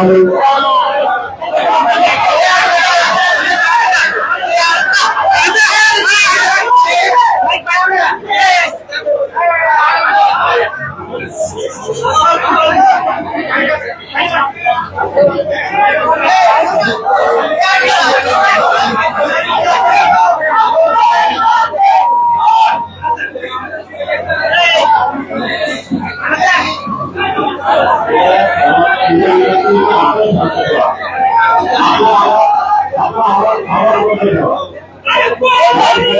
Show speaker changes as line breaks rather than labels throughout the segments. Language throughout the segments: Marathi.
Father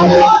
Vamos!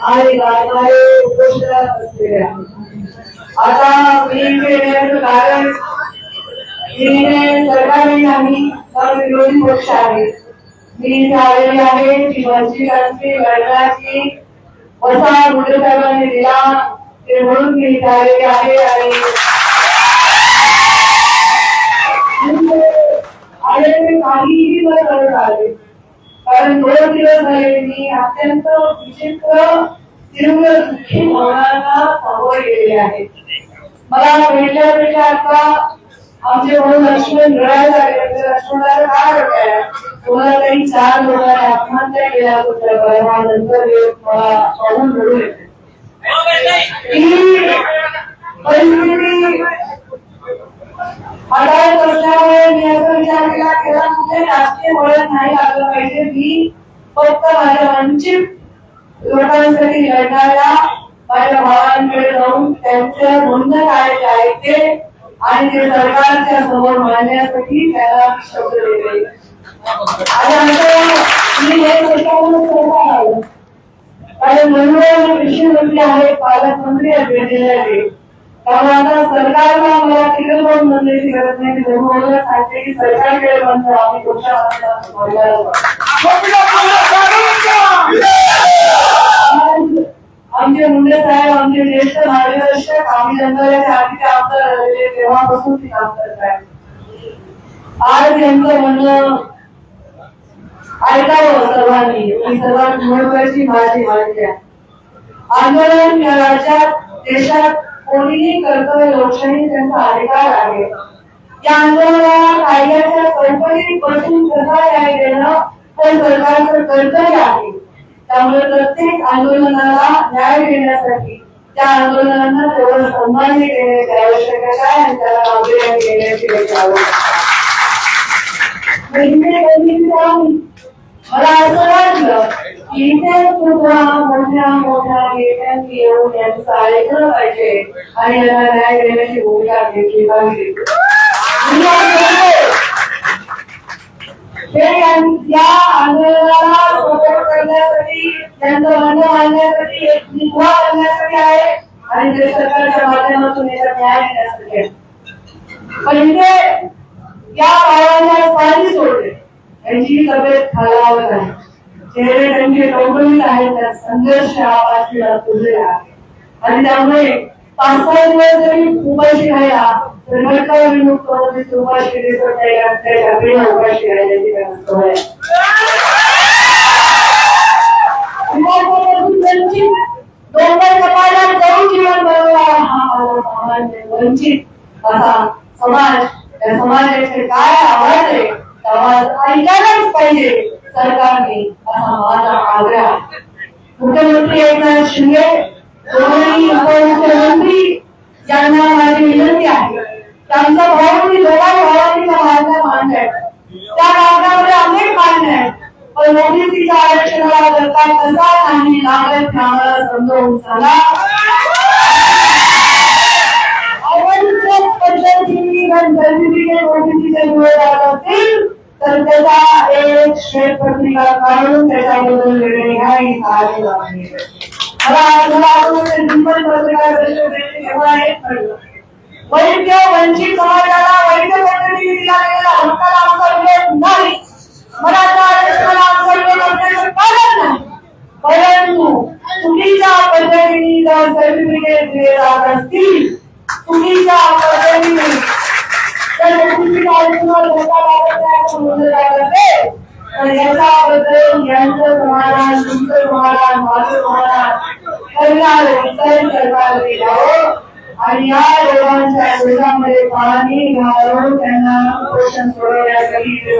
आणि गाडवाडे उपोषणात बसलेल्या आता इथे येण्याचं कारण मी सरकारी नाही तर विरोधी पक्ष आहे मी आलेली आहे जी वंचितांची लढण्याची वसा मुंडे साहेबांनी दिला ते म्हणून मी इथे आहे आणि काहीही न करत आले कारण दोन दिवस झाले मी अत्यंत विचित्र तीव्र दुःखी भावनांना सामोरे गेले आहे. मला भेटल्या भेटल्या आता आमचे म्हणून लक्ष्मण रडायला लागले. लक्ष्मणाला काय वाटतंय? तुम्हाला काही चार लोकांनी आत्महत्या केल्या होत्या परवानंतर मला पाहून रडू येते. ही परिस्थिती अडाळ असल्यामुळे मी असं विचार केला की कुठे राजकीय वळण नाही लागलं पाहिजे. मी फक्त माझ्या वंचित लोकांसाठी लढणाऱ्या माझ्या भावांकडे जाऊन त्यांचं म्हणणं काय ते ऐकते आणि ते सरकारच्या समोर मांडण्यासाठी त्याला शब्द दिले आणि असं मी हे स्वतःहून सरकार आलं कारण मनोहर कृषी मंत्री आहेत पालकमंत्री आहेत वेळेला त्यामुळे आता सरकारला मला तिकडे पण मंत्र्याची गरज नाही मी मनोहरला सांगते की सरकारकडे म्हणतो आम्ही तुमच्या आमचे मुंडे साहेब आमचे ज्येष्ठ मार्गदर्शक आम्ही जनताच्या आधी आमदार राहिलेले तेव्हापासून ते काम करत आहे. आज यांचं म्हणणं ऐकावं सर्वांनी ही सर्वात महत्वाची माझी मागणी आहे. आंदोलन या राज्यात देशात कोणीही कर्तव्य लोकशाही त्यांचा अधिकार आहे. या आंदोलनाला कायद्याच्या चौकटीत बसून कसा न्याय देणं हे सरकारचं कर्तव्य आहे. त्यामुळे प्रत्येक आंदोलनाला न्याय देण्यासाठी त्या आंदोलनांना तेवढं सन्मानही देण्याची आवश्यकता आहे आणि त्याला गांभीर्याने देण्याची आवश्यकता मला असं वाटलं की इथे सुद्धा मोठ्या मोठ्या नेत्यांनी येऊन यांचं ऐकलं पाहिजे आणि यांना न्याय देण्याची भूमिका घेतली पाहिजे ते आज या आंदोलनाला सपोर्ट करण्यासाठी त्यांचं म्हणणं मांडण्यासाठी एक निभा करण्यासाठी आहे आणि ते सरकारच्या माध्यमातून याचा न्याय देण्यासाठी आहे पण इथे या भावांना पाणी सोडले त्यांची तब्येत खालावत आहे चेहरे त्यांचे टवटवीत आहेत त्या संघर्ष आवाजला पाठीला आहे. आणि त्यामुळे पाच सहा दिवस जरी उपाशी राहिला तर घटका विमुक्त उपाशी दिसत नाही उपाशी राहिल्याची सवय आहे. डोंगर जाऊन जीवन हा माझा समाज वंचित असा समाज. त्या समाजाचे काय आवाज आहे? तो आवाज़ ऐकायलाच आग्रह। मुख्यमंत्री एकनाथ शिंदे दोन्ही उपमुख्यमंत्री यांना माझी विनंती आहे त्यांचा अनेक मागण्या आहेत पण ओबीसीच्या आरक्षणाला सरकार कसा नाही लागत जर सर्टिफिकेट ओबीसीचे विरोधात असतील तर त्याचा एक श्वेतपत्रिका काढून त्याच्याबद्दल निर्णय घ्या मला मला आठवतं डिंपल पत्रकार तेव्हा हेच म्हणलं वैध वंचित समाजाला वैद्य पद्धतीने दिला गेलेला हक्काला आमचा विरोध म्हणजे नाही. मराठा आरक्षणाला आमचा विरोध असण्याचं कारण नाही. परंतु चुकीच्या पद्धतीने जर सर्टिफिकेट दिले जात असतील चुकीच्या पद्धतीने तर चुकीच्या आरक्षणाला धोका लागत नाही असं म्हटलं जात असेल तर याच्याबद्दल यांचं समाधान तुमचं समाधान माझं समाधान द्यावं आणि या पाणी घालून त्यांना पोषण सोडवण्यासाठी ते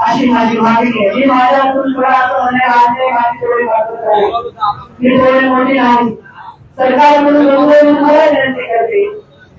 अशी माझी मागणी आहे जी माझ्यातून थोडा असं आज माझी थोडी वाटत आहे मी थोडी मोठी नाही सरकारकडून मला विनंती करते.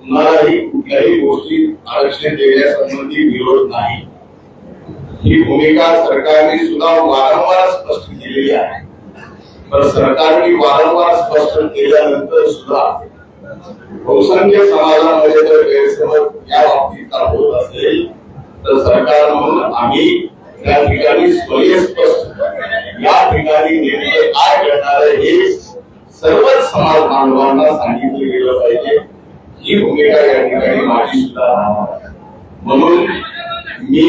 कुणालाही कुठल्याही गोष्टी आरक्षण देण्यासंबंधी विरोध नाही. ही भूमिका सरकारने सुद्धा वारंवार स्पष्ट केलेली आहे. पण सरकारने वारंवार स्पष्ट केल्यानंतर सुद्धा बहुसंख्य समाजामध्ये जर गैरसमज या बाबतीत होत असेल तर सरकार म्हणून आम्ही या ठिकाणी स्वयंस्पष्ट या ठिकाणी नेमके काय करणार हे सर्वच समाज बांधवांना सांगितलं गेलं पाहिजे. ही भूमिका या ठिकाणी माझी सुद्धा म्हणून मी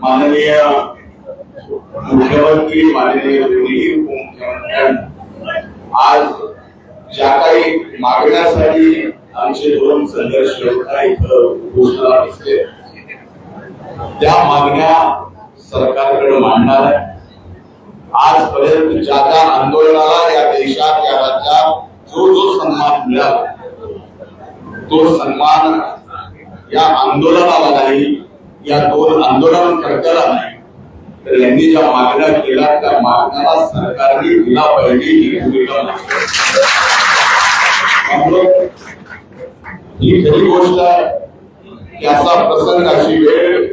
माननीय मुख्यमंत्री माननीय दोन्ही उपमुख्यमंत्र्यांना आज ज्या काही मागण्यासाठी आमचे दोन संघर्ष इथं घोषणा दिसले त्या मागण्या सरकारकडे मांडणार आहे. आजपर्यंत ज्या त्या आंदोलनाला या देशात या राज्यात जो जो सन्मान मिळाला तो सन्मान या आंदोलनाला नाही या दोन आंदोलनकर्त्याला नाही तर यांनी ज्या मागण्या केल्या त्या मागण्याला सरकारने दिला पाहिजे ही भूमिका ही खरी गोष्ट आहे प्रसंग अशी वेळ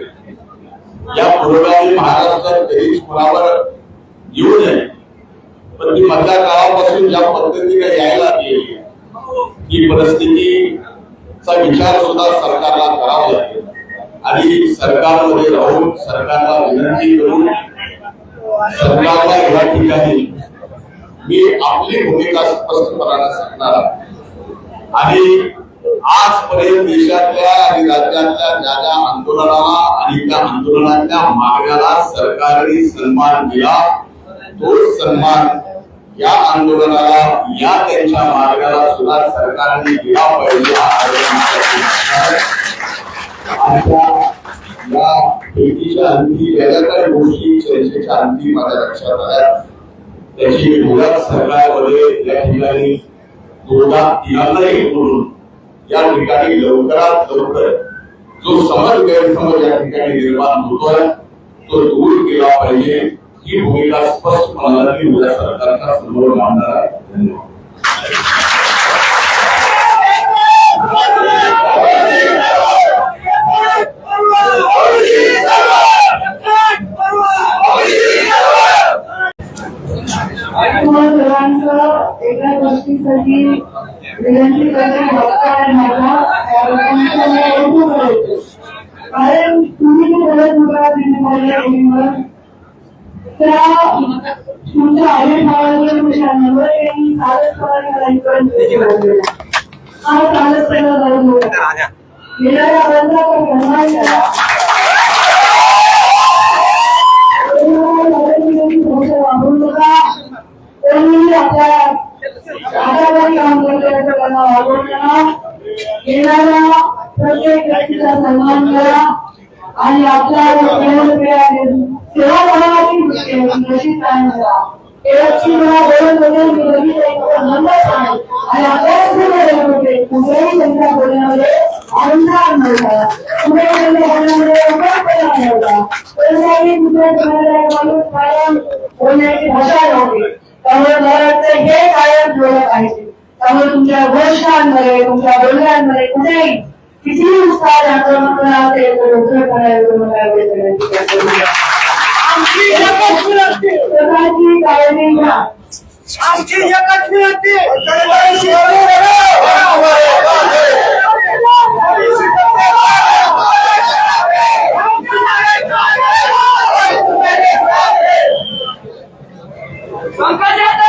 या पूर्वी महाराष्ट्रात कधीच कुणावर येऊ नये. पण ती मधल्या काळापासून ज्या पद्धतीने यायला गेली ही चा विचार सुद्धा सरकारला करावा लागेल. आणि सरकारमध्ये राहून सरकारला विनंती करून सरकारला या ठिकाणी मी आपली भूमिका स्पष्टपणाने सांगणार आणि आजपर्यंत देशातल्या आणि राज्यातल्या ज्या ज्या आंदोलनाला आणि त्या आंदोलनाच्या मागण्याला सरकारने सन्मान दिला तो सन्मान या आंदोलनाला या त्यांच्या मार्गाला सुद्धा सरकारने दिला पाहिजे या भेटीच्या अंती ज्या काही गोष्टी चर्चेच्या अंती माझ्या लक्षात आल्या. त्याची गुजरात सरकारमध्ये या ठिकाणी तोडगा येणार नाही या ठिकाणी लवकरात लवकर जो समज गैरसमज या ठिकाणी निर्माण होतोय तो दूर केला पाहिजे. ही भूमिका स्पष्टपणाने मी उद्या सरकारच्या समोर मांडणार आहे धन्यवाद
तुम्हाला सर्वांचं एका गोष्टीसाठी विनंती करणे हक्क आहे माझा त्याबद्दल मला हेतू करायचे. कारण तुम्ही जे बोलत होता दिनभरच्या टीमवर त्या तुमच्या आविर्भावाच्या विषयावर त्यांनी कालच मला बोललेला हा कालच त्याला जाऊन बोलला येणाऱ्या वर्गाचा सन्मान करा वापरू नका कोणी आपल्या हाताखाली काम करते त्यांना वागवू नका येणाऱ्या प्रत्येक व्यक्तीचा सन्मान करा आणि आपल्या सेवा करण्याची नशीब कायम करा एवढी मला बोलत मी बघितलं आहे आणि आपल्याला कुठेही त्यांच्या बोलण्यामध्ये अहंकार नव्हता नव्हता कुठे माणूस कायम बोलण्याची भाषा नव्हती त्यामुळे मला हे कायम पाहिजे त्यामुळे तुमच्या घोषणांमध्ये तुमच्या बोलण्यांमध्ये कुठेही किती उत्साह दाखवणं असेल तर उत्तर करायला
आमची एकच
स्वतःची काळजी घ्या
आमची एकच विनंती
सर्वांना लवकर विनंती